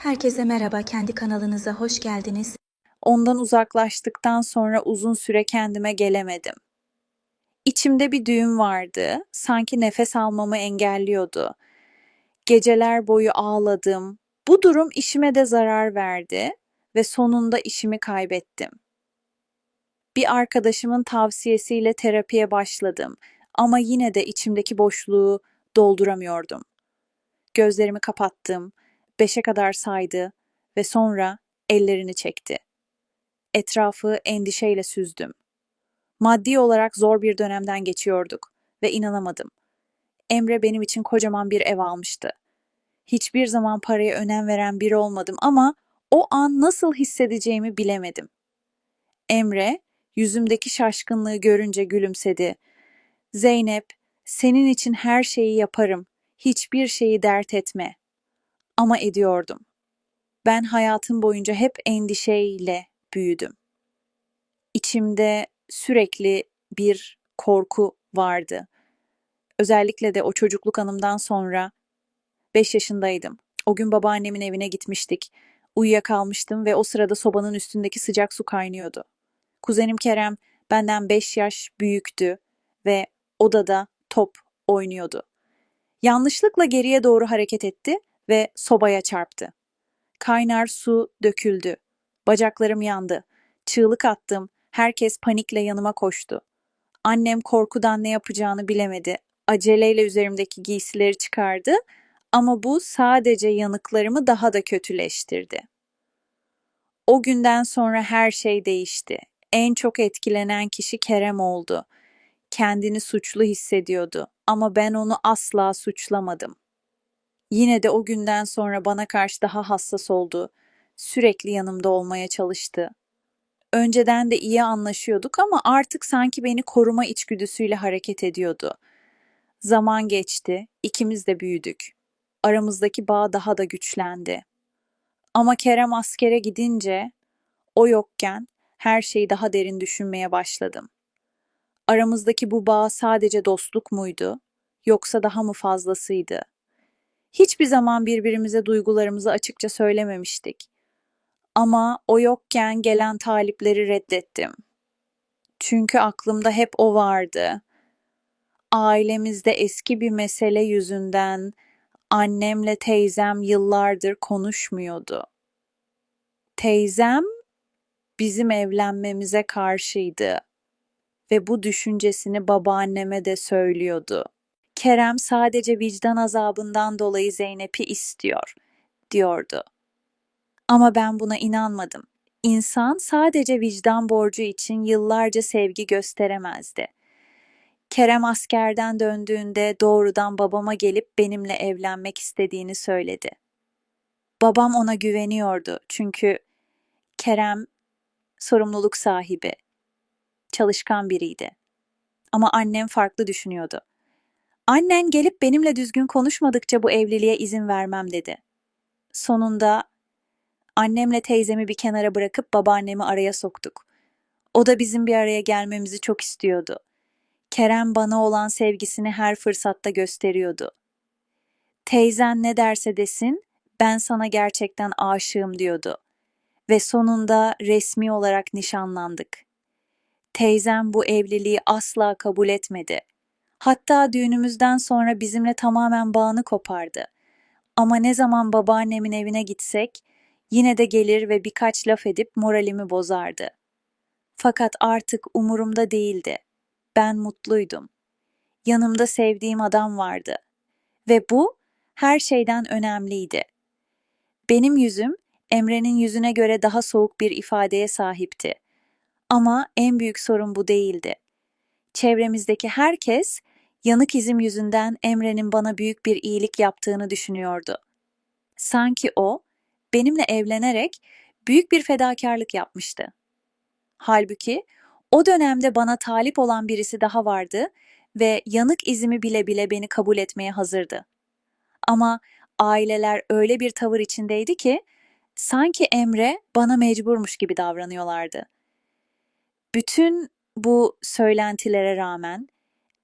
Herkese merhaba, kendi kanalınıza hoş geldiniz. Ondan uzaklaştıktan sonra uzun süre kendime gelemedim. İçimde bir düğüm vardı, sanki nefes almamı engelliyordu. Geceler boyu ağladım. Bu durum işime de zarar verdi ve sonunda işimi kaybettim. Bir arkadaşımın tavsiyesiyle terapiye başladım ama yine de içimdeki boşluğu dolduramıyordum. Gözlerimi kapattım, beşe kadar saydı ve sonra ellerini çekti. Etrafı endişeyle süzdüm. Maddi olarak zor bir dönemden geçiyorduk ve inanamadım. Emre benim için kocaman bir ev almıştı. Hiçbir zaman paraya önem veren biri olmadım ama o an nasıl hissedeceğimi bilemedim. Emre yüzümdeki şaşkınlığı görünce gülümsedi. Zeynep, senin için her şeyi yaparım. Hiçbir şeyi dert etme. Ama ediyordum. Ben hayatım boyunca hep endişeyle büyüdüm. İçimde sürekli bir korku vardı. Özellikle de o çocukluk anımdan sonra 5 yaşındaydım. O gün babaannemin evine gitmiştik. Uyuyakalmıştım ve o sırada sobanın üstündeki sıcak su kaynıyordu. Kuzenim Kerem benden 5 yaş büyüktü ve odada top oynuyordu. Yanlışlıkla geriye doğru hareket etti ve sobaya çarptı. Kaynar su döküldü. Bacaklarım yandı. Çığlık attım. Herkes panikle yanıma koştu. Annem korkudan ne yapacağını bilemedi. Aceleyle üzerimdeki giysileri çıkardı ama bu sadece yanıklarımı daha da kötüleştirdi. O günden sonra her şey değişti. En çok etkilenen kişi Kerem oldu. Kendini suçlu hissediyordu ama ben onu asla suçlamadım. Yine de o günden sonra bana karşı daha hassas oldu. Sürekli yanımda olmaya çalıştı. Önceden de iyi anlaşıyorduk ama artık sanki beni koruma içgüdüsüyle hareket ediyordu. Zaman geçti, ikimiz de büyüdük. Aramızdaki bağ daha da güçlendi. Ama Kerem askere gidince, o yokken her şeyi daha derin düşünmeye başladım. Aramızdaki bu bağ sadece dostluk muydu, yoksa daha mı fazlasıydı? Hiçbir zaman birbirimize duygularımızı açıkça söylememiştik. Ama o yokken gelen talipleri reddettim. Çünkü aklımda hep o vardı. Ailemizde eski bir mesele yüzünden annemle teyzem yıllardır konuşmuyordu. Teyzem bizim evlenmemize karşıydı ve bu düşüncesini babaanneme de söylüyordu. Kerem sadece vicdan azabından dolayı Zeynep'i istiyor, diyordu. Ama ben buna inanmadım. İnsan sadece vicdan borcu için yıllarca sevgi gösteremezdi. Kerem askerden döndüğünde doğrudan babama gelip benimle evlenmek istediğini söyledi. Babam ona güveniyordu çünkü Kerem sorumluluk sahibi, çalışkan biriydi. Ama annem farklı düşünüyordu. Annen gelip benimle düzgün konuşmadıkça bu evliliğe izin vermem dedi. Sonunda annemle teyzemi bir kenara bırakıp babaannemi araya soktuk. O da bizim bir araya gelmemizi çok istiyordu. Kerem bana olan sevgisini her fırsatta gösteriyordu. Teyzen ne derse desin, ben sana gerçekten aşığım diyordu. Ve sonunda resmi olarak nişanlandık. Teyzem bu evliliği asla kabul etmedi. Hatta düğünümüzden sonra bizimle tamamen bağını kopardı. Ama ne zaman babaannemin evine gitsek yine de gelir ve birkaç laf edip moralimi bozardı. Fakat artık umurumda değildi. Ben mutluydum. Yanımda sevdiğim adam vardı. Ve bu her şeyden önemliydi. Benim yüzüm Emre'nin yüzüne göre daha soğuk bir ifadeye sahipti. Ama en büyük sorun bu değildi. Çevremizdeki herkes yanık izim yüzünden Emre'nin bana büyük bir iyilik yaptığını düşünüyordu. Sanki o benimle evlenerek büyük bir fedakarlık yapmıştı. Halbuki o dönemde bana talip olan birisi daha vardı ve yanık izimi bile bile beni kabul etmeye hazırdı. Ama aileler öyle bir tavır içindeydi ki sanki Emre bana mecburmuş gibi davranıyorlardı. Bütün bu söylentilere rağmen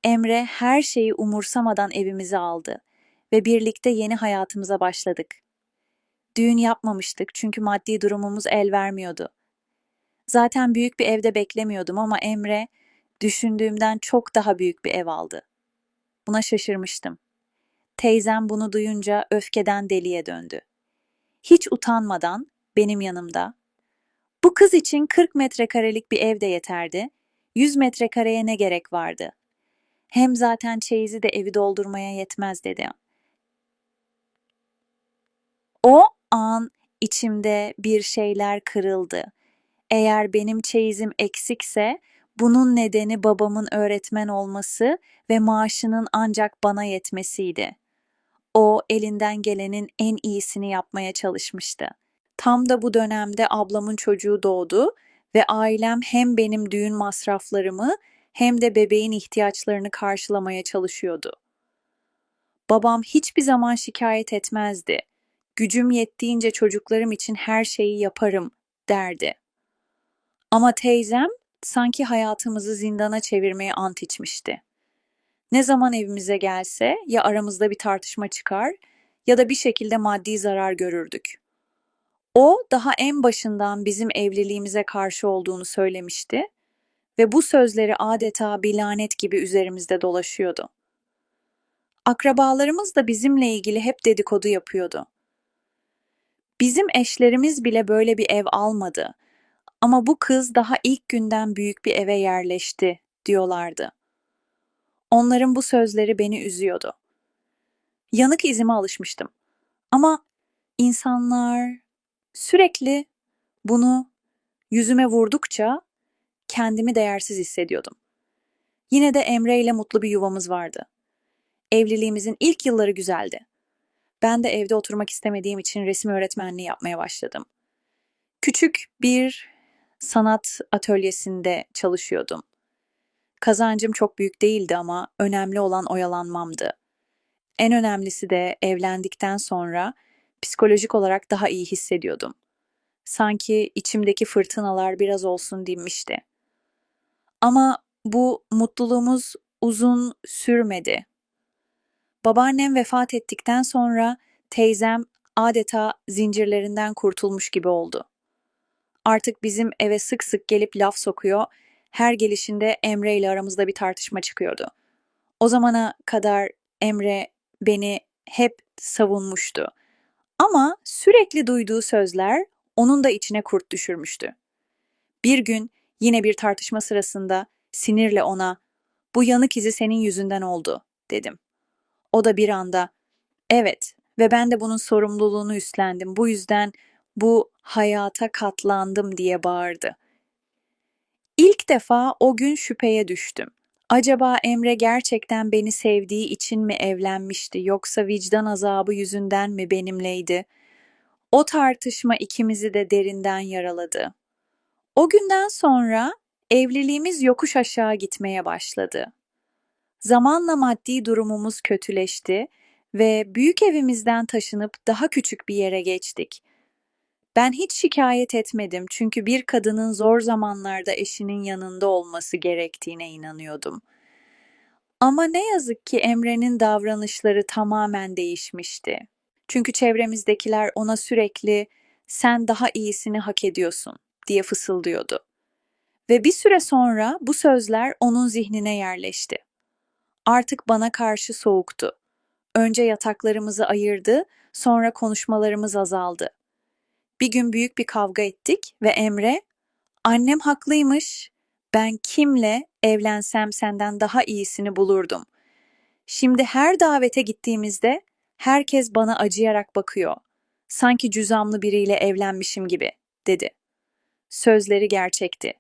Emre her şeyi umursamadan evimize aldı ve birlikte yeni hayatımıza başladık. düğün yapmamıştık çünkü maddi durumumuz el vermiyordu. Zaten büyük bir evde beklemiyordum ama Emre düşündüğümden çok daha büyük bir ev aldı. Buna şaşırmıştım. Teyzem bunu duyunca öfkeden deliye döndü. Hiç utanmadan benim yanımda bu kız için 40 metrekarelik bir ev de yeterdi. 100 metrekareye ne gerek vardı? Hem zaten çeyizi de evi doldurmaya yetmez dedi. O an içimde bir şeyler kırıldı. Eğer benim çeyizim eksikse bunun nedeni babamın öğretmen olması ve maaşının ancak bana yetmesiydi. O elinden gelenin en iyisini yapmaya çalışmıştı. Tam da bu dönemde ablamın çocuğu doğdu ve ailem hem benim düğün masraflarımı hem de bebeğin ihtiyaçlarını karşılamaya çalışıyordu. Babam hiçbir zaman şikayet etmezdi. Gücüm yettiğince çocuklarım için her şeyi yaparım derdi. Ama teyzem sanki hayatımızı zindana çevirmeye ant içmişti. Ne zaman evimize gelse ya aramızda bir tartışma çıkar ya da bir şekilde maddi zarar görürdük. O daha en başından bizim evliliğimize karşı olduğunu söylemişti ve bu sözleri adeta bir lanet gibi üzerimizde dolaşıyordu. Akrabalarımız da bizimle ilgili hep dedikodu yapıyordu. Bizim eşlerimiz bile böyle bir ev almadı ama bu kız daha ilk günden büyük bir eve yerleşti diyorlardı. Onların bu sözleri beni üzüyordu. Yanık izime alışmıştım. Ama insanlar sürekli bunu yüzüme vurdukça kendimi değersiz hissediyordum. Yine de Emre ile mutlu bir yuvamız vardı. Evliliğimizin ilk yılları güzeldi. Ben de evde oturmak istemediğim için resim öğretmenliği yapmaya başladım. Küçük bir sanat atölyesinde çalışıyordum. Kazancım çok büyük değildi ama önemli olan oyalanmamdı. En önemlisi de evlendikten sonra psikolojik olarak daha iyi hissediyordum. Sanki içimdeki fırtınalar biraz olsun dinmişti. Ama bu mutluluğumuz uzun sürmedi. Babaannem vefat ettikten sonra teyzem adeta zincirlerinden kurtulmuş gibi oldu. Artık bizim eve sık sık gelip laf sokuyor, her gelişinde Emre ile aramızda bir tartışma çıkıyordu. O zamana kadar Emre beni hep savunmuştu. Ama sürekli duyduğu sözler onun da içine kurt düşürmüştü. Bir gün yine bir tartışma sırasında sinirle ona "Bu yanık izi senin yüzünden oldu." dedim. O da bir anda "Evet ve ben de bunun sorumluluğunu üstlendim. Bu yüzden bu hayata katlandım." diye bağırdı. İlk defa o gün şüpheye düştüm. Acaba Emre gerçekten beni sevdiği için mi evlenmişti yoksa vicdan azabı yüzünden mi benimleydi? O tartışma ikimizi de derinden yaraladı. O günden sonra evliliğimiz yokuş aşağı gitmeye başladı. Zamanla maddi durumumuz kötüleşti ve büyük evimizden taşınıp daha küçük bir yere geçtik. Ben hiç şikayet etmedim çünkü bir kadının zor zamanlarda eşinin yanında olması gerektiğine inanıyordum. Ama ne yazık ki Emre'nin davranışları tamamen değişmişti. Çünkü çevremizdekiler ona sürekli sen daha iyisini hak ediyorsun diye fısıldıyordu. Ve bir süre sonra bu sözler onun zihnine yerleşti. Artık bana karşı soğuktu. Önce yataklarımızı ayırdı, sonra konuşmalarımız azaldı. Bir gün büyük bir kavga ettik ve Emre, annem haklıymış, ben kimle evlensem senden daha iyisini bulurdum. Şimdi her davete gittiğimizde herkes bana acıyarak bakıyor. Sanki cüzamlı biriyle evlenmişim gibi, dedi. Sözleri gerçekti.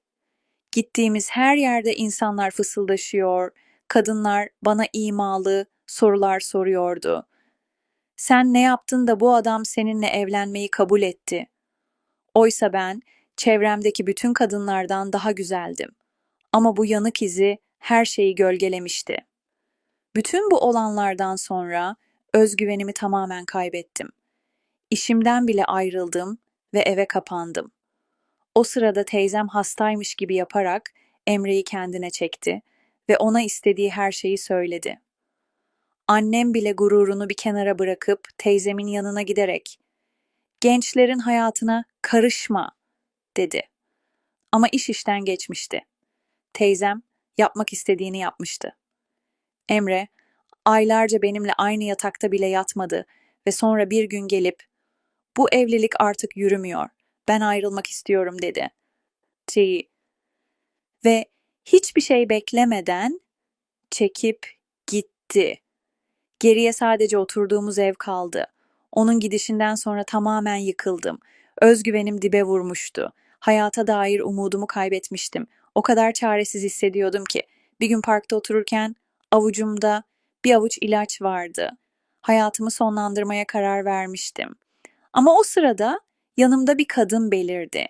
Gittiğimiz her yerde insanlar fısıldaşıyor, kadınlar bana imalı sorular soruyordu. Sen ne yaptın da bu adam seninle evlenmeyi kabul etti? Oysa ben çevremdeki bütün kadınlardan daha güzeldim. Ama bu yanık izi her şeyi gölgelemişti. Bütün bu olanlardan sonra özgüvenimi tamamen kaybettim. İşimden bile ayrıldım ve eve kapandım. O sırada teyzem hastaymış gibi yaparak Emre'yi kendine çekti ve ona istediği her şeyi söyledi. Annem bile gururunu bir kenara bırakıp teyzemin yanına giderek gençlerin hayatına karışma dedi. Ama iş işten geçmişti. Teyzem yapmak istediğini yapmıştı. Emre aylarca benimle aynı yatakta bile yatmadı ve sonra bir gün gelip bu evlilik artık yürümüyor. Ben ayrılmak istiyorum dedi. T. Ve hiçbir şey beklemeden çekip gitti. Geriye sadece oturduğumuz ev kaldı. Onun gidişinden sonra tamamen yıkıldım. Özgüvenim dibe vurmuştu. Hayata dair umudumu kaybetmiştim. O kadar çaresiz hissediyordum ki. Bir gün parkta otururken avucumda bir avuç ilaç vardı. Hayatımı sonlandırmaya karar vermiştim. Ama o sırada yanımda bir kadın belirdi.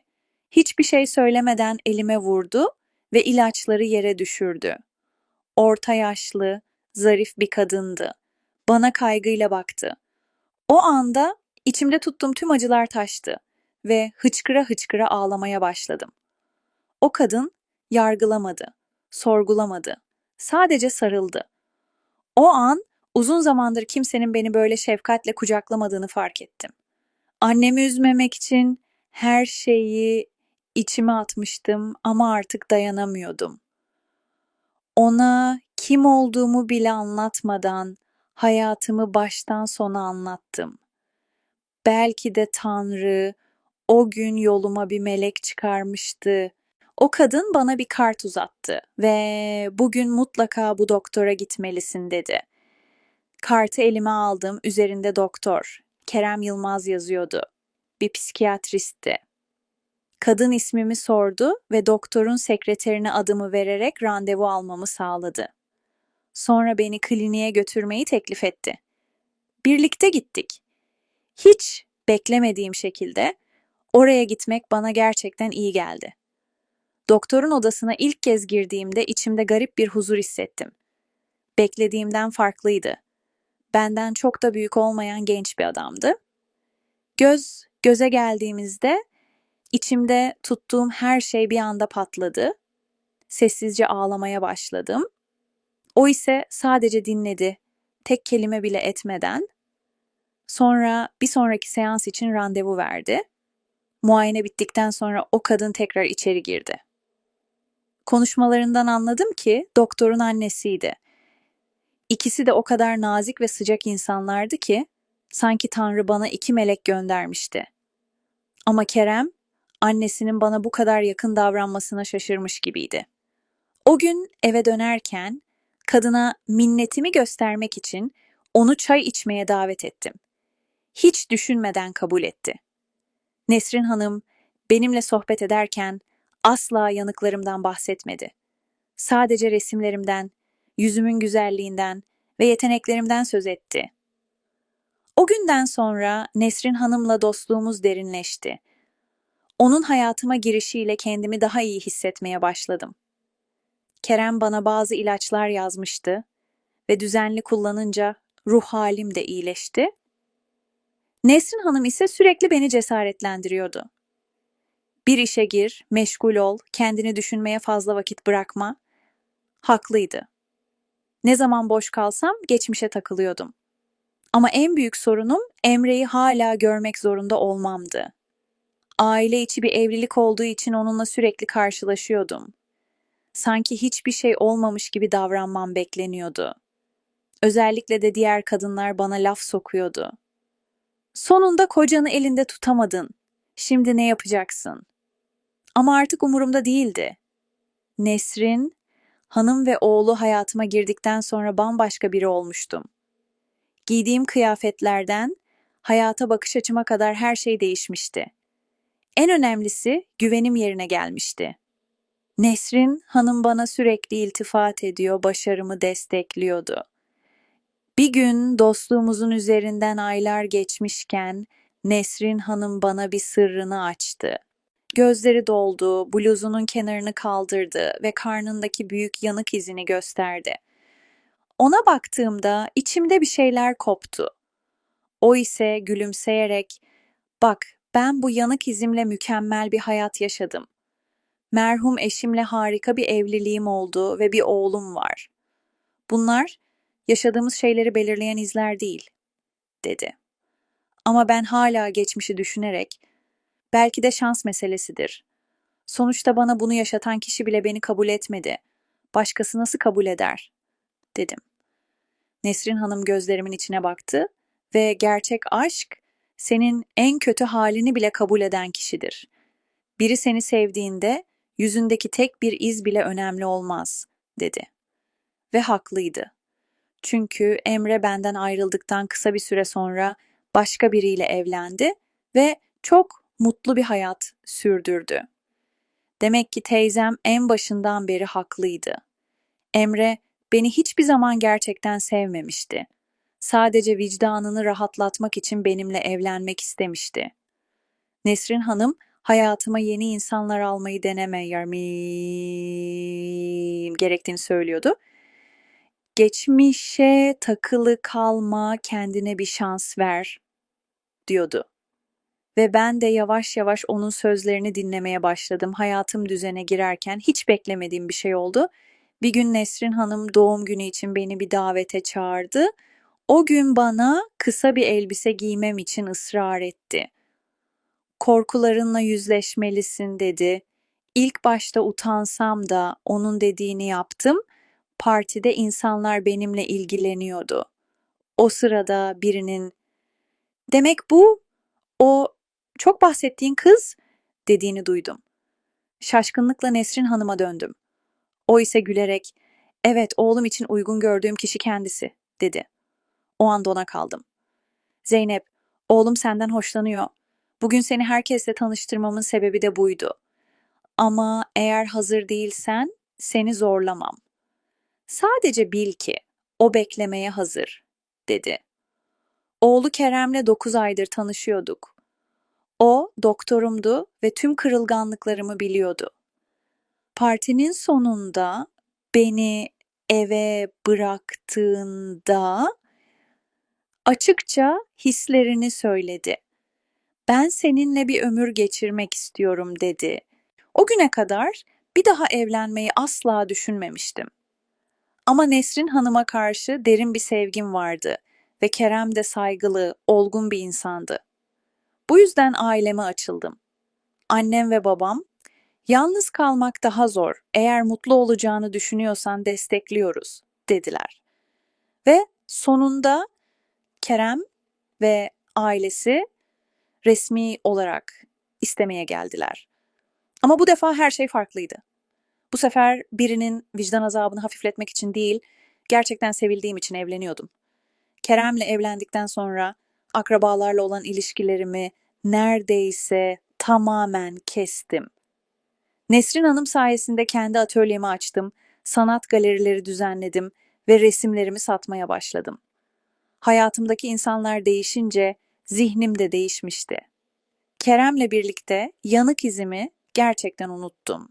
Hiçbir şey söylemeden elime vurdu ve ilaçları yere düşürdü. Orta yaşlı, zarif bir kadındı. Bana kaygıyla baktı. O anda içimde tuttuğum tüm acılar taştı ve hıçkıra hıçkıra ağlamaya başladım. O kadın yargılamadı, sorgulamadı. Sadece sarıldı. O an uzun zamandır kimsenin beni böyle şefkatle kucaklamadığını fark ettim. Annemi üzmemek için her şeyi içime atmıştım ama artık dayanamıyordum. Ona kim olduğumu bile anlatmadan hayatımı baştan sona anlattım. Belki de Tanrı o gün yoluma bir melek çıkarmıştı. O kadın bana bir kart uzattı ve bugün mutlaka bu doktora gitmelisin dedi. Kartı elime aldım, üzerinde doktor. Kerem Yılmaz yazıyordu. Bir psikiyatristti. Kadın ismimi sordu ve doktorun sekreterine adımı vererek randevu almamı sağladı. Sonra beni kliniğe götürmeyi teklif etti. Birlikte gittik. Hiç beklemediğim şekilde oraya gitmek bana gerçekten iyi geldi. Doktorun odasına ilk kez girdiğimde içimde garip bir huzur hissettim. Beklediğimden farklıydı. Benden çok da büyük olmayan genç bir adamdı. Göz göze geldiğimizde içimde tuttuğum her şey bir anda patladı. Sessizce ağlamaya başladım. O ise sadece dinledi, tek kelime bile etmeden. Sonra bir sonraki seans için randevu verdi. Muayene bittikten sonra o kadın tekrar içeri girdi. Konuşmalarından anladım ki doktorun annesiydi. İkisi de o kadar nazik ve sıcak insanlardı ki sanki Tanrı bana iki melek göndermişti. Ama Kerem annesinin bana bu kadar yakın davranmasına şaşırmış gibiydi. O gün eve dönerken kadına minnetimi göstermek için onu çay içmeye davet ettim. Hiç düşünmeden kabul etti. Nesrin Hanım benimle sohbet ederken asla yanıklarımdan bahsetmedi. Sadece resimlerimden, yüzümün güzelliğinden ve yeteneklerimden söz etti. O günden sonra Nesrin Hanım'la dostluğumuz derinleşti. Onun hayatıma girişiyle kendimi daha iyi hissetmeye başladım. Kerem bana bazı ilaçlar yazmıştı ve düzenli kullanınca ruh halim de iyileşti. Nesrin Hanım ise sürekli beni cesaretlendiriyordu. Bir işe gir, meşgul ol, kendini düşünmeye fazla vakit bırakma. Haklıydı. Ne zaman boş kalsam geçmişe takılıyordum. Ama en büyük sorunum Emre'yi hala görmek zorunda olmamdı. Aile içi bir evlilik olduğu için onunla sürekli karşılaşıyordum. Sanki hiçbir şey olmamış gibi davranmam bekleniyordu. Özellikle de diğer kadınlar bana laf sokuyordu. Sonunda kocanı elinde tutamadın. Şimdi ne yapacaksın? Ama artık umurumda değildi. Nesrin, hanım ve oğlu hayatıma girdikten sonra bambaşka biri olmuştum. Giydiğim kıyafetlerden hayata bakış açıma kadar her şey değişmişti. En önemlisi güvenim yerine gelmişti. Nesrin hanım bana sürekli iltifat ediyor, başarımı destekliyordu. Bir gün dostluğumuzun üzerinden aylar geçmişken Nesrin hanım bana bir sırrını açtı. Gözleri doldu, bluzunun kenarını kaldırdı ve karnındaki büyük yanık izini gösterdi. Ona baktığımda içimde bir şeyler koptu. O ise gülümseyerek, "Bak, ben bu yanık izimle mükemmel bir hayat yaşadım. Merhum eşimle harika bir evliliğim oldu ve bir oğlum var. Bunlar yaşadığımız şeyleri belirleyen izler değil." dedi. Ama ben hala geçmişi düşünerek belki de şans meselesidir. Sonuçta bana bunu yaşatan kişi bile beni kabul etmedi. Başkası nasıl kabul eder? dedim. Nesrin Hanım gözlerimin içine baktı ve gerçek aşk senin en kötü halini bile kabul eden kişidir. Biri seni sevdiğinde yüzündeki tek bir iz bile önemli olmaz, dedi. Ve haklıydı. Çünkü Emre benden ayrıldıktan kısa bir süre sonra başka biriyle evlendi ve çok mutlu bir hayat sürdürdü. Demek ki teyzem en başından beri haklıydı. Emre beni hiçbir zaman gerçekten sevmemişti. Sadece vicdanını rahatlatmak için benimle evlenmek istemişti. Nesrin Hanım hayatıma yeni insanlar almayı deneme yarmim gerektiğini söylüyordu. Geçmişe takılı kalma, kendine bir şans ver diyordu. Ve ben de yavaş yavaş onun sözlerini dinlemeye başladım. Hayatım düzene girerken hiç beklemediğim bir şey oldu. Bir gün Nesrin Hanım doğum günü için beni bir davete çağırdı. O gün bana kısa bir elbise giymem için ısrar etti. Korkularınla yüzleşmelisin dedi. İlk başta utansam da onun dediğini yaptım. Partide insanlar benimle ilgileniyordu. O sırada birinin "Demek bu o çok bahsettiğin kız" dediğini duydum. Şaşkınlıkla Nesrin Hanım'a döndüm. O ise gülerek "Evet, oğlum için uygun gördüğüm kişi kendisi." dedi. O an dona kaldım. Zeynep, oğlum senden hoşlanıyor. Bugün seni herkesle tanıştırmamın sebebi de buydu. Ama eğer hazır değilsen seni zorlamam. Sadece bil ki o beklemeye hazır, dedi. Oğlu Kerem'le dokuz aydır tanışıyorduk. O doktorumdu ve tüm kırılganlıklarımı biliyordu. Partinin sonunda beni eve bıraktığında açıkça hislerini söyledi. Ben seninle bir ömür geçirmek istiyorum dedi. O güne kadar bir daha evlenmeyi asla düşünmemiştim. Ama Nesrin Hanım'a karşı derin bir sevgim vardı ve Kerem de saygılı, olgun bir insandı. Bu yüzden aileme açıldım. Annem ve babam, yalnız kalmak daha zor, eğer mutlu olacağını düşünüyorsan destekliyoruz, dediler. Ve sonunda Kerem ve ailesi resmi olarak istemeye geldiler. Ama bu defa her şey farklıydı. Bu sefer birinin vicdan azabını hafifletmek için değil, gerçekten sevildiğim için evleniyordum. Kerem'le evlendikten sonra akrabalarla olan ilişkilerimi neredeyse tamamen kestim. Nesrin Hanım sayesinde kendi atölyemi açtım, sanat galerileri düzenledim ve resimlerimi satmaya başladım. Hayatımdaki insanlar değişince zihnim de değişmişti. Kerem'le birlikte yanık izimi gerçekten unuttum.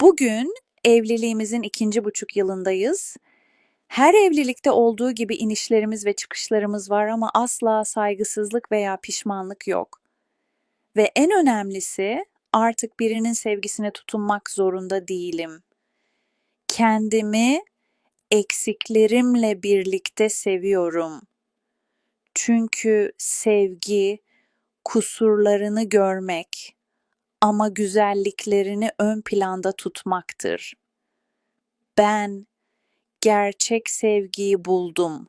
Bugün evliliğimizin ikinci buçuk yılındayız. Her evlilikte olduğu gibi inişlerimiz ve çıkışlarımız var ama asla saygısızlık veya pişmanlık yok. Ve en önemlisi artık birinin sevgisine tutunmak zorunda değilim. Kendimi eksiklerimle birlikte seviyorum. Çünkü sevgi kusurlarını görmek ama güzelliklerini ön planda tutmaktır. Ben gerçek sevgiyi buldum.